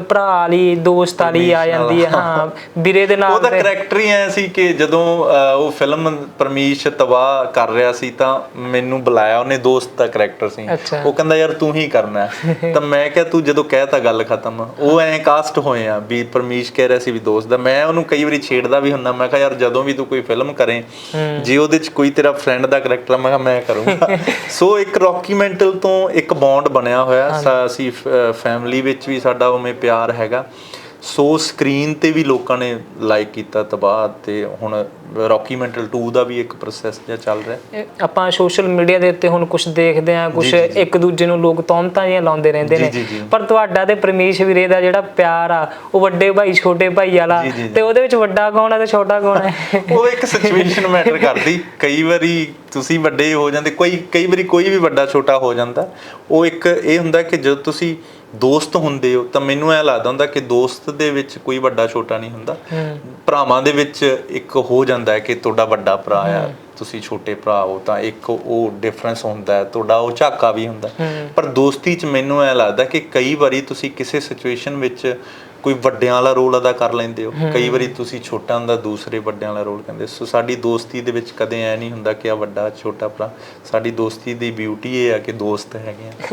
ਭਰਾ ਵਾਲੀ ਦੋਸਤ ਵਾਲੀ ਆ ਜਾਂਦੀ ਹੈ ਹਾਂ ਵੀਰੇ ਦੇ ਨਾਲ ਉਹਦਾ ਕਰੈਕਟਰ ਹੀ ਐ ਸੀ ਕਿ ਜਦੋਂ ਉਹ ਫਿਲਮ ਪਰਮੀਸ਼ ਤਬਾਹ ਕਰ ਰਿਹਾ ਸੀ ਤਾਂ ਮੈਨੂੰ ਬੁਲਾਇਆ ਉਹਨੇ ਦੋਸਤ ਦਾ ਕਰੈਕਟਰ ਸੀ। ਉਹ ਕਹਿੰਦਾ ਯਾਰ ਤੂੰ ਹੀ ਕਰਨਾ। ਤਾਂ ਮੈਂ ਕਿਹਾ ਤੂੰ ਜਦੋਂ ਕਹਿਤਾ ਗੱਲ ਖਤਮ ਉਹ ਐ ਕਾਸਟ ਹੋਏ ਆ ਵੀ ਪਰਮੀਸ਼ ਕਹਿ ਰਿਹਾ ਸੀ ਵੀ ਦੋਸਤ ਦਾ। ਮੈਂ ਉਹਨੂੰ ਕਈ ਵਾਰੀ ਛੇੜਦਾ ਵੀ ਹੁੰਦਾ ਮੈਂ ਕਿਹਾ ਯਾਰ ਜਦੋਂ ਵੀ ਤੂੰ ਕੋਈ ਫਿਲਮ ਕਰੇ ਜੇ ਉਹਦੇ ਚ ਕੋਈ ਤੇਰਾ ਫਰੈਂਡ ਦਾ ਕਰੈਕਟਰ ਮੈਂ ਕਿਹਾ ਮੈਂ ਕਰੂੰਗਾ। ਸੋ ਇੱਕ ਡਾਕੂਮੈਂਟਲ ਤੋਂ ਇੱਕ ਬੌਂਡ ਬਣਿਆ ਹੋਇਆ। ਸਾ- ਅਸੀਂ ਫੈਮਿਲੀ ਵਿੱਚ ਵੀ ਸਾਡਾ ਉਵੇਂ ਪਿਆਰ ਹੈਗਾ। ਸੋ ਸਕਰੀਨ ਤੇ ਵੀ ਲੋਕਾਂ ਨੇ ਲਾਈਕ ਕੀਤਾ ਤਬਾਹ ਤੇ ਹੁਣ ਰੌਕੀਮੈਂਟਲ 2 ਦਾ ਵੀ ਇੱਕ ਪ੍ਰੋਸੈਸ ਜਿਹਾ ਚੱਲ ਰਿਹਾ। ਆਪਾਂ ਸੋਸ਼ਲ ਮੀਡੀਆ ਦੇ ਉੱਤੇ ਹੁਣ ਕੁਝ ਦੇਖਦੇ ਆ ਕੁਝ ਇੱਕ ਦੂਜੇ ਨੂੰ ਲੋਕ ਤੌਮਤਾਂ ਜਿਹੀਆਂ ਲਾਉਂਦੇ ਰਹਿੰਦੇ ਨੇ। ਪਰ ਤੁਹਾਡਾ ਤੇ ਪਰਮੇਸ਼ ਵੀਰੇ ਦਾ ਜਿਹੜਾ ਪਿਆਰ ਆ ਉਹ ਵੱਡੇ ਭਾਈ ਛੋਟੇ ਭਾਈ ਵਾਲਾ। ਤੇ ਉਹਦੇ ਵਿੱਚ ਵੱਡਾ ਕੌਣ ਹੈ ਤੇ ਛੋਟਾ ਕੌਣ ਹੈ ਉਹ ਇੱਕ ਸਿਚੁਏਸ਼ਨ ਮੈਟਰ ਕਰਦੀ। ਕਈ ਵਾਰੀ ਤੁਸੀਂ ਵੱਡੇ ਹੋ ਜਾਂਦੇ ਕੋਈ ਕਈ ਵਾਰੀ ਕੋਈ ਵੀ ਵੱਡਾ ਛੋਟਾ ਹੋ ਜਾਂਦਾ। ਉਹ ਇੱਕ ਇਹ ਹੁੰਦਾ ਕਿ ਜਦੋਂ ਤੁਸੀਂ ਦੋਸਤ ਹੁੰਦੇ ਹੋ ਤਾਂ ਮੈਨੂੰ ਐ ਲੱਗਦਾ ਹੁੰਦਾ ਕਿ ਦੋਸਤ ਦੇ ਵਿੱਚ ਕੋਈ ਵੱਡਾ ਛੋਟਾ ਨਹੀਂ ਹੁੰਦਾ। ਭਰਾਵਾਂ ਦੇ ਵਿੱਚ ਇੱਕ ਹੋ ਜਾਂਦਾ ਹੈ ਕਿ ਤੁਹਾਡਾ ਵੱਡਾ ਭਰਾ ਆ ਤੁਸੀਂ ਛੋਟੇ ਭਰਾ ਹੋ ਤਾਂ ਇੱਕ ਉਹ ਡਿਫਰੈਂਸ ਹੁੰਦਾ ਹੈ ਤੁਹਾਡਾ ਉਹ ਝਾਕਾ ਵੀ ਹੁੰਦਾ। ਪਰ ਦੋਸਤੀ 'ਚ ਮੈਨੂੰ ਐ ਲੱਗਦਾ ਕਿ ਕਈ ਵਾਰੀ ਤੁਸੀਂ ਕਿਸੇ ਸਿਚੁਏਸ਼ਨ ਵਿੱਚ ਕੋਈ ਵੱਡਿਆਂ ਵਾਲਾ ਰੋਲ ਅਦਾ ਕਰ ਲੈਂਦੇ ਹੋ। ਕਈ ਵਾਰੀ ਤੁਸੀਂ ਛੋਟਾ ਹੁੰਦਾ ਦੂਸਰੇ ਵੱਡਿਆਂ ਵਾਲਾ ਰੋਲ ਕਹਿੰਦੇ ਸੋ ਸਾਡੀ ਦੋਸਤੀ ਦੇ ਵਿੱਚ ਕਦੇ ਐ ਨਹੀਂ ਹੁੰਦਾ ਕਿ ਆ ਵੱਡਾ ਛੋਟਾ ਭਰਾ ਸਾਡੀ ਦੋਸਤੀ ਦੀ ਬਿਊਟੀ ਇਹ ਆ ਕਿ ਦੋਸਤ ਹੈਗੇ ਆ।